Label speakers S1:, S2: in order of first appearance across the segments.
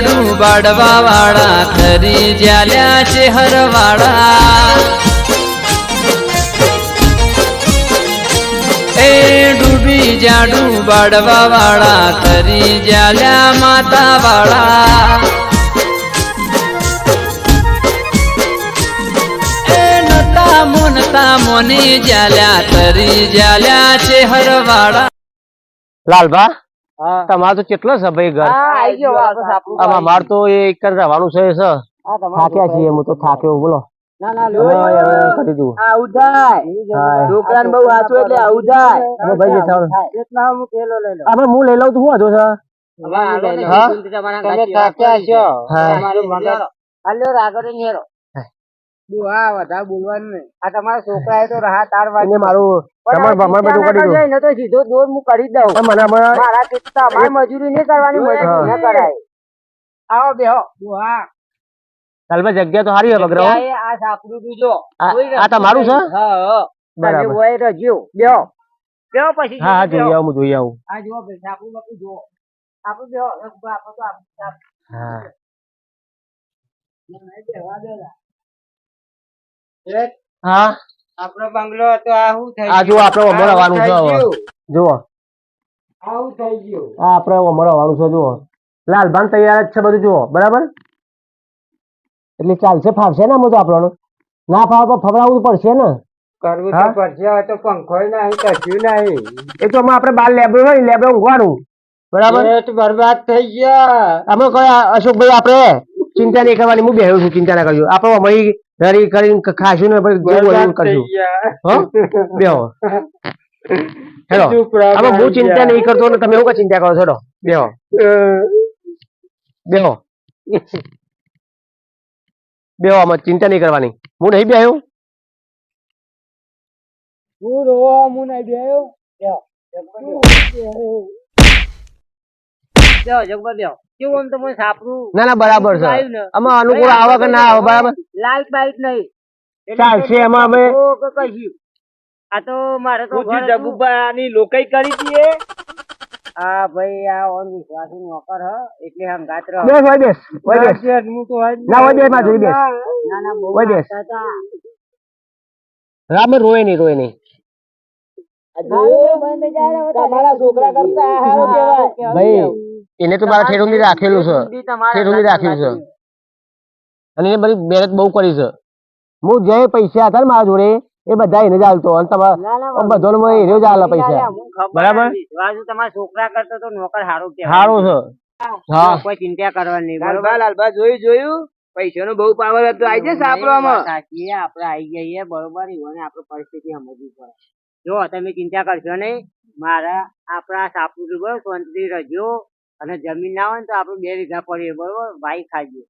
S1: જાડું બાડવા વાળા, ખરી જ્યાલ્યા છે હરવાળા એ ડૂબી જાડું બાડવા વાળા, ખરી જ્યાલ્યા માતા વાળા. મોની જાલ્યા તરી જાલ્યા છે હરવાળા
S2: લાલભા
S3: હા
S2: તમારે તો કેટલો છે ભાઈ ઘર આમાં માર તો એક જ રહેવાનું છે થાક્યા છીએ હું તો થાક્યો બોલો.
S3: ના ના લો
S2: હવે હવે કરી દઉં.
S3: આવું થાય
S2: હા.
S3: છોકરાને બહુ હાચું એટલે આવું થાય
S2: હવે ભાઈ બેઠા
S3: એટલા હું થેલો લઈ લઉં.
S2: આપણે હું લઈ લઉં તો
S3: રાહ તારવા
S2: એને મારું રમણ ભમણ બધું કરી દીધું
S3: ને તો સીધો દોર હું કરી જ દઉં
S2: મને
S3: મારા કિસ્સા મારી મજૂરી નહીં કરવાની મજૂરી ન કરાય. આવો બેહો. હા.
S2: લાલભા જગ્યા તો સારી છે બગરો
S3: આ સાપડું બીજો.
S2: આ તમારું છે?
S3: હા હા.
S2: બરાબર.
S3: વય રજ્યો. બેહો. બેહો પછી
S2: હા હા. જોઈ આવું હું જોઈ આવું.
S3: આ જુઓ ભાઈ સાપડું બાપડું જુઓ. આપણું બેહો. આપણે તો સાપ-
S2: હા.
S3: નહીં દો.
S2: હા.
S3: આપણો બંગલો હતો આ શું થઈ
S2: આ જો આપણે આવવાનું છે
S3: ગયું. આવું થઈ ગયું.
S2: આ આપણે અમર આવવાનું છે જુઓ. લાલભાન તૈયાર જ છે બધું જુઓ. બરાબર? એટલે ચાલશે ફાવશે ને આમાં તો આપણને? ના ફાવે તો ફવડાવવું પડશે ને?
S3: કરવું તો પડશે હવે તો પંખોય નહીં કશું નહીં.
S2: એ તો આપણે બાર લેબડું હોય લેબડે ઊંઘવાનું. બરાબર?
S3: બરબાદ થઈ ગયા.
S2: અમે કયા અશોકભાઈ આપણે ચિંતા નહીં કરવાની હું બેહું છું ચિંતા ના કરજો. આપણે અમારી કરીને ખાશું ને પછી જે બોલવું કરશું હો? બેહો. હેલો આમાં હું ચિંતા નહીં કરતો ને તમે એવું કાં ચિંતા કરો છો? બેહો. બેહો. બેહો આમાં ચિંતા નહીં કરવાની. હું નહીં બેહ્યો
S3: હું રોવો હું નહીં બેહ્યો બેહો જગબર બેહો. કેવું આમ તમે સાપરું
S2: ના ના બરાબર છે. આમાં અનુકૂળ આવે કે ના આવે બરાબર?
S3: લાઈટ બાઈટ નહીં.
S2: ચાલશે, એમાં અમે-
S3: તો આ તો મારે તો ઘર હતું.
S2: લોકઈ કરી દીએ.
S3: આ ભાઈ આ ઓન વિશ્વાસી નોકર હ એટલે હંગાત રહો
S2: બેસ હોય બેસ હોય બેસ.
S3: હું તો હોય
S2: ના હોય બેસમાં જોઈ બેસ.
S3: ના ના
S2: હોય બેસ. રામે રોય નહીં રોય નહીં.
S3: તમારા છોકરા કરતા આ હારું
S2: ભાઈ એને તો મારા ઠેઠુંથી રાખેલું છે.
S3: તમારા
S2: રાખ્યું છે. અને એ બધી મહેનત બહુ કરી છે. હું જે પૈસા હતા ને મારા જોડે એ બધા એને જ અને તમારા મને એને જ પૈસા. બરાબર?
S3: તમારા છોકરા કરતો તો નોકર સારું કે
S2: સારું છે. હા.
S3: કોઈ ચિંતા કરવાની નહીં બરોબર? લાલભા જોયું જોયું? પૈસા નો બહુ પાવર હતો. આઈ જશે આપણામાં સાચી આપણે આઈ જઈએ બરોબર? ઈવોને આપણે પરિસ્થિતિ સમજવી પડે. જો તમે ચિંતા કરશો નહીં. મારા આપણા સાપુ શાંતિથી રહેજો અને જમીન ના હોય ને તો આપડે બે વીઘા પડીએ બરોબર ભાઈ ખાઈએ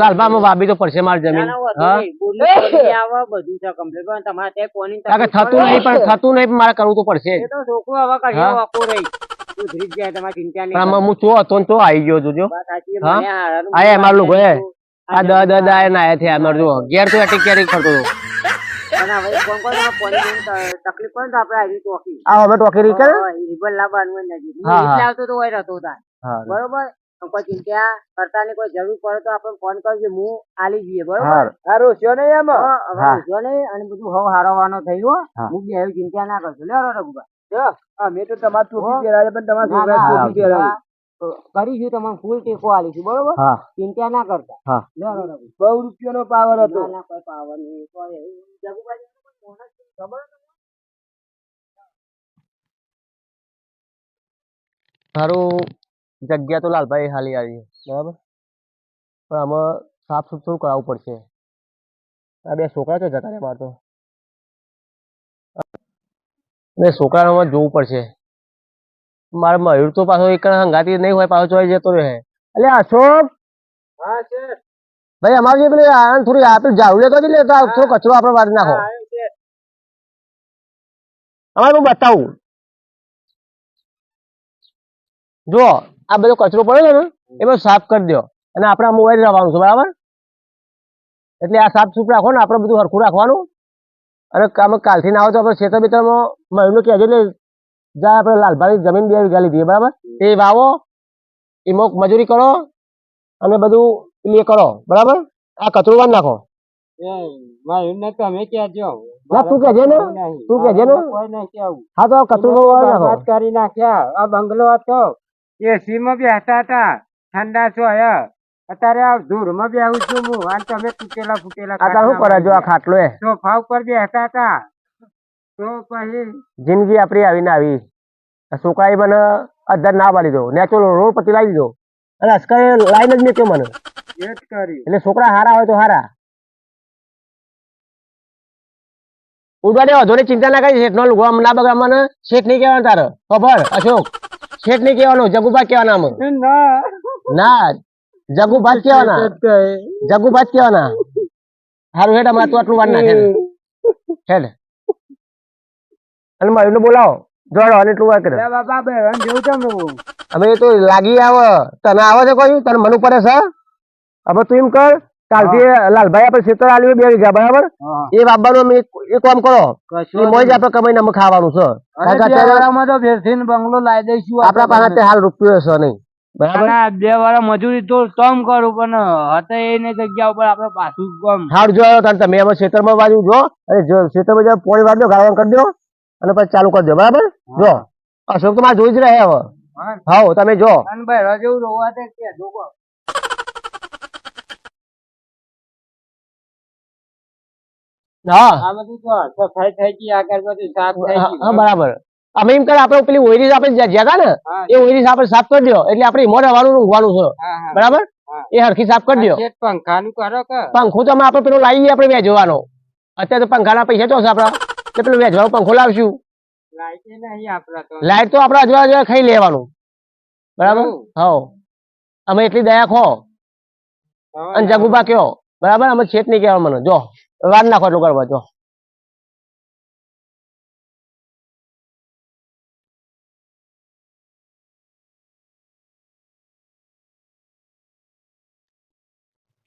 S2: લાલભામાં વાબી તો પડશે મારી જમીન
S3: ના, વાંધો
S2: હા
S3: નહીં. બોરનું પાણી આવે, બધું છે complete. પણ તમારે ત્યાં કોની
S2: થતું નહીં પણ થતું નહીં મારે કરવું તો પડશે જ
S3: એ તો છોકરું હવે. રહી. જાય, તમારે ચિંતા નહીં
S2: હું ચો હતો ને તો આવી ગયો જોજો હા? એ લોકો એ.
S3: આ
S2: દ દ દ એ નાયા થયા અમારે જો ઘેર તો એટીક કેટીક કરતો હતો
S3: અને હવે કોણ કોણ તમારે પાણીની ત- તકલીફ પડે તો આપણે આવી ટોકી
S2: આ હવે ટોકેરી કરે
S3: હા, લાવવાનું નજીક. લાવતો તો હોય રહેતો તાર.
S2: હા
S3: બરોબર? પછી ચિંતા કરતા ની કોઈ જરૂર પડે તો આપણે ફોન કરજો હું આલી જઈએ બરોબર?
S2: સારું
S3: છો છે ને એમ. રૂસ્યો નહીં અને બધું હવ હારવાનો થઈ ગયો
S2: હું.
S3: બી આવી ચિંતા ના કરશો લે રઘુભાઈ.
S4: મેં તો તમારું ટોપી. પહેરાવે પણ તમારે છોકરા ટોપી
S3: કરીશું તમને ફૂલ ટેકો આલીશું બરોબર? ચિંતા ના કરતા.
S4: બહુ રૂપિયાનો પાવર હતો.
S3: ના ના કોઈ પાવર નહીં. કોઈ જગુભાઈ છે, ખબર છે?
S2: જગ્યા તો લાલભાઈ હાલી આવી. બરાબર? પણ આમાં સાફ સુથરું કરાવવું પડશે. આ બે છોકરા છે જતા રહ્યા તો? બે છોકરાઓમાં જોવું પડશે. મારે મયુર તો પાછો એક હંગાતી નહીં હોય પાછો ચોઈ જતો રહે. એટલે અશોક!
S3: હા છે.
S2: ભાઈ અમારે પેલી આનંદ થોડી આપેલ જાવું લેતો લે ને તો થોડો કચરો આપણે વાળી નાખો. અમારે હું બતાવું? જો આ બધો કચરો પડ્યો ને એ બધો સાફ કરી દો અને આપણે મોબાઈલ રહેવાનું છે બરાબર? એટલે આ સાફ સૂફ રાખો ને આપણે બધું હરખું રાખવાનું. અને અમે કાલથી ના આવે તો આપણે ખેતર બેતરમાં મહિનો કહેજો એટલે જ્યાં આપણે લાલભાઈ જમીન બે વીઘા લીધી બરાબર? એ વાવો એમાં મજૂરી કરો અને બધું એ કરો બરાબર? આ કચરો વાર નાખો. ના ને હા તો કચરો
S5: નાખ્યા. આ બંગલો હતો. એસી માં બેસતા હતા. ઠંડા છો અત્યારે આ ધૂળમાં બેહું છું હું. અને તમે તૂટેલા ફૂટેલા
S2: અત્યારે શું કરે જો આ ખાટલો એ?
S5: સોફા ઉપર બેસતા હતા. તો પછી
S2: જિંદગી આપણી આવીને આવી. છોકરાએ મને અધર ના પાડી દો નેચરલ રોડ પરથી લાવી દીધો. અને અસ્કરે લાઈન જ મૂક્યો મને.
S5: એ જ કર્યું.
S2: એટલે છોકરા હારા હોય તો હારા. ઉડવા દે ધોની ચિંતા ના કરી શેઠનો લુગવા ના બગા મને શેઠ નહીં કહેવાનું તારે. ખબર અશોક. શેઠ નહીં કહેવાનું જગુભા કહેવાના અમે
S5: ના.
S2: ના જગુભા જ કહેવાના. જગુભા જ કહેવાના. હારું હેડ અમારે તું આટલું વાર નાખે હેડ. અને મારું બોલાવો. જોડો અને એટલું વાર કરે.
S5: જેવું
S2: અમે તો લાગી આવે. તને આવે છે કોઈ? તને મન પડે છે હવે તું એમ કર. કાલથી લાલભાઈ આપણે ખેતર આલ્યું બે વીઘા બરાબર? એ બાબાનું અમે એક- એક કામ કરો. એ મોજ આપણે કમાઈને અમે ખાવાનું છે.
S5: બંગલો લાવી દઈશું
S2: આપણા પાસે હાલ રૂપિયો છે નહીં. બરાબર?
S5: બે વાળા મજૂરી તો તમ કરું પણ હતા એની જગ્યા ઉપર આપણે પાછું
S2: જો તમે અમે બાજુ જો અને જો જો પોણી વાર દો ગાળવાનું કરી દો અને પછી ચાલુ કરી દો બરાબર? જો. અશોક તો મારે જોઈ જ રહે હવે. હા. તમે જો.
S5: ભાઈ રોવા તે કે.
S2: બરાબર. અમે એમ કરે આપણે પેલી ઓઈરીસ આપણે જ્યાં જ્યાં ને એ ઓઈરીસ આપણે સાફ કરી દો એટલે આપણે ઈમો રહેવાનું ઊંઘવાનું છે.
S5: હા હા.
S2: બરાબર? એ હરખી સાફ કરી દો
S5: પંખાનું કરો
S2: પંખો તો અમે આપણે પેલો લાવીએ આપણે વેચવાનો. અત્યારે તો પંખાના પૈસા તો આપણા. એટલે પેલો વેચવાનો પંખો લાવશું.
S5: લાઈટે તો.
S2: આપણે અજવા અજવા ખાઈ લેવાનું. બરાબર? હા અમે એટલી દયા ખો. અને જગુબા કયો બરાબર? અમે છેત નહીં કહેવા મને જો. વાર નાખો એટલું કરવા જો.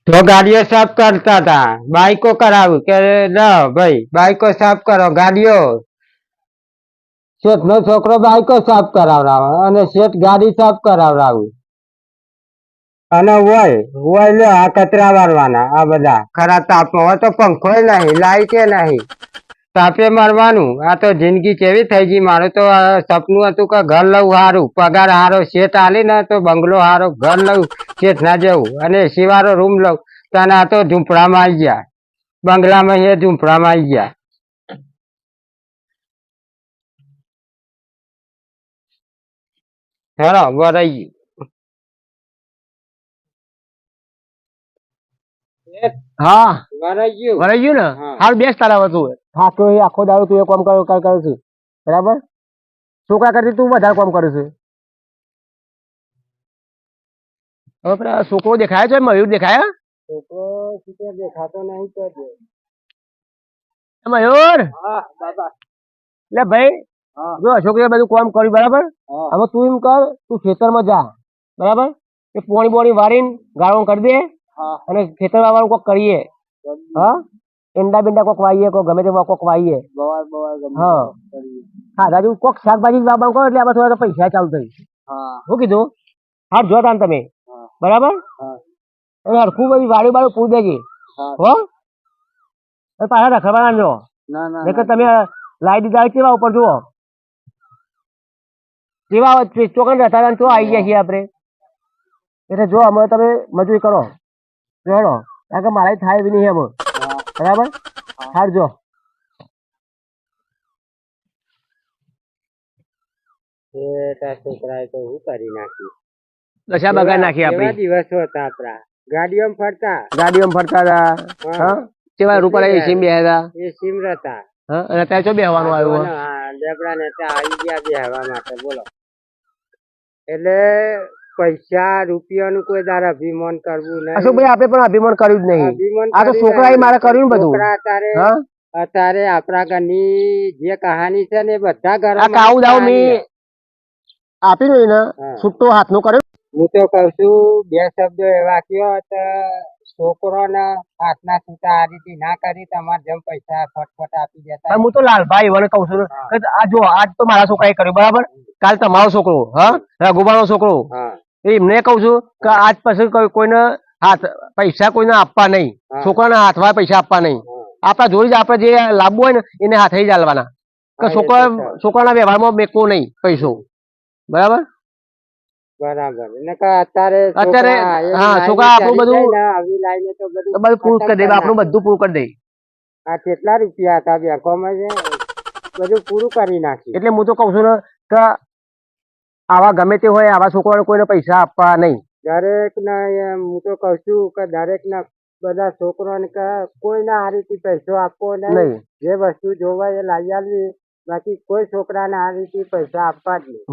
S5: તો ગાડીઓ સાફ કરતા હતા. બાઈકો કરાવું કે ના ભાઈ, બાઈકો સાફ કરો, ગાડીઓ. શેઠ નો છોકરો બાઈકો સાફ કરાવડાવે અને શેઠ ગાડી સાફ કરાવડાવું. અને હોય હોય લે આ કચરા વાળવાના, આ બધા. ખરા તાપમાં હોય તો પંખો નહીં, લાઈટે નહીં. તાપે મારવાનું, આ તો જિંદગી કેવી થઈ ગઈ, મારું તો સપનું હતું કે ઘર લઉં હારું, પગાર સારો શેઠ આલી ને તો બંગલો હારો, ઘર લઉં શેઠ ના જવું, અને શિવારો રૂમ લઉં તને આ તો ઝૂંપડામાં આવી ગયા. બંગલામાં એ ઝૂંપડામાં આવી ગયા. હેલો બરાઈ
S2: હા.
S5: બરાઈ ગયું?
S2: ને? હાલ બેસ તારા હતું થાક્યો એ આખો દાડો તું એ કામ કર કર કરે છું. બરાબર? છોકરા કરતી તું વધારે કામ કરું છું. હવે પેલા છોકરો દેખાય છે મયુર દેખાય?
S5: છોકરો સીધો દેખાતો નહીં તો
S2: મયુર?
S5: હા બાબા.
S2: લે ભાઈ જો અશોકે બધું કામ કર્યું બરાબર? હવે તું એમ કર તું ખેતરમાં જા. બરાબર? એ પોણી બોણી વાળીને ગાળો કરી દે. અને ખેતર વાળવાનું કોક કરીએ. હા? ઈંડા બિંડા કોક વાઈએ કોક ગમે તે કોક વાઈએ.
S5: બવાર બવાર ગમે
S2: હા. હા દાદુ કોક શાકભાજી વાવવાનું કરો એટલે આપણે થોડા પૈસા ચાલુ થઈ
S5: હા.
S2: શું કીધું? હા જો તાન તમે. બરાબર?
S5: હા.
S2: અને હરખું બધી વાડી બાળું પૂર દેજે.
S5: હા.
S2: પાછા રખડવાના જો
S5: ના ના
S2: નકર તમે લાઈ દીધા કેવા ઉપર જુઓ. કેવા ચોકન રહેતા તો આવી ગયા છીએ આપણે. એટલે જો અમે તમે મજૂરી કરો. જોડો કારણ કે મારે થાય એવી નહીં એમ. બરાબર? હાર જો
S5: છોકરાએ તો હું કરી નાખ્યું
S2: દશા બગાડ નાખી આપણી?
S5: દિવસો હતા આપડા ગાડીઓમાં ફરતા?
S2: ગાડીઓમાં ફરતા હતા. હા. કેવા રૂપાલા એસી બે હતા?
S5: એ સીમ રહેતા
S2: હા? અને અત્યારે ચો બેહવાનું આવ્યું? હે?
S5: લેબડા ને ત્યાં આવી ગયા બેહવા માટે. બોલો. એટલે પૈસા રૂપિયાનું કોઈ દાર અભિમાન કરવું નહીં.
S2: અશોકભાઈ આપણે પણ અભિમાન કર્યું જ નહીં. આ તો છોકરાએ મારે કર્યું ને બધું.
S5: અત્યારે અત્યારે આપણા ઘરની જે કહાની છે ને બધા ઘર
S2: આ કાવું દાવ મેં આપી ને. છૂટો હાથનો કર્યો.
S5: હું તો કઉ છું બે શબ્દો એવા કયો તો છોકરો ને હાથના છૂટા આ રીતે ના કરી તમારે જેમ પૈસા ફટફટ આપી દેતા.
S2: હું તો લાલભાઈ મને કહું છું આ જો આજ તો મારા છોકરાએ કર્યું બરાબર? કાલ તમારો છોકરો હા? રઘુબાનો છોકરો. એમને કહું છું કે આજ પછી કોઈને હાથ પૈસા કોઈને આપવા નહીં. છોકરાના હાથમાં પૈસા આપવા નહીં. આપણા જોઈ જ આપણે જે લાવવું હોય ને એને હાથે જ હાલવાના કે છોકરા. છોકરાના વ્યવહારમાં મેકવો નહીં પૈસો બરાબર?
S5: બરાબર. એટલે કે અત્યારે
S2: અત્યારે, હા, છોકરા આપણું બધું-
S5: આવી લાઈને તો બધું
S2: બધું પૂરું કરી દે આપણું બધું પૂરું કરી દે.
S5: આ કેટલા રૂપિયા હતા બેંકોમાં છે બધું પૂરું કરી નાખ્યું
S2: એટલે હું તો કહું છું ને કે આવા ગમે તે હોય આવા છોકરાને કોઈને પૈસા આપવા નહીં.
S5: દરેક ને હું તો કઉ છું કે દરેક ના બધા છોકરાને કે કોઈને આ રીતે પૈસો આપવો નહીં. જે વસ્તુ જોવાય એ લાવી આવી બાકી કોઈ છોકરાને આ રીતે પૈસા આપવા જ
S2: નહીં.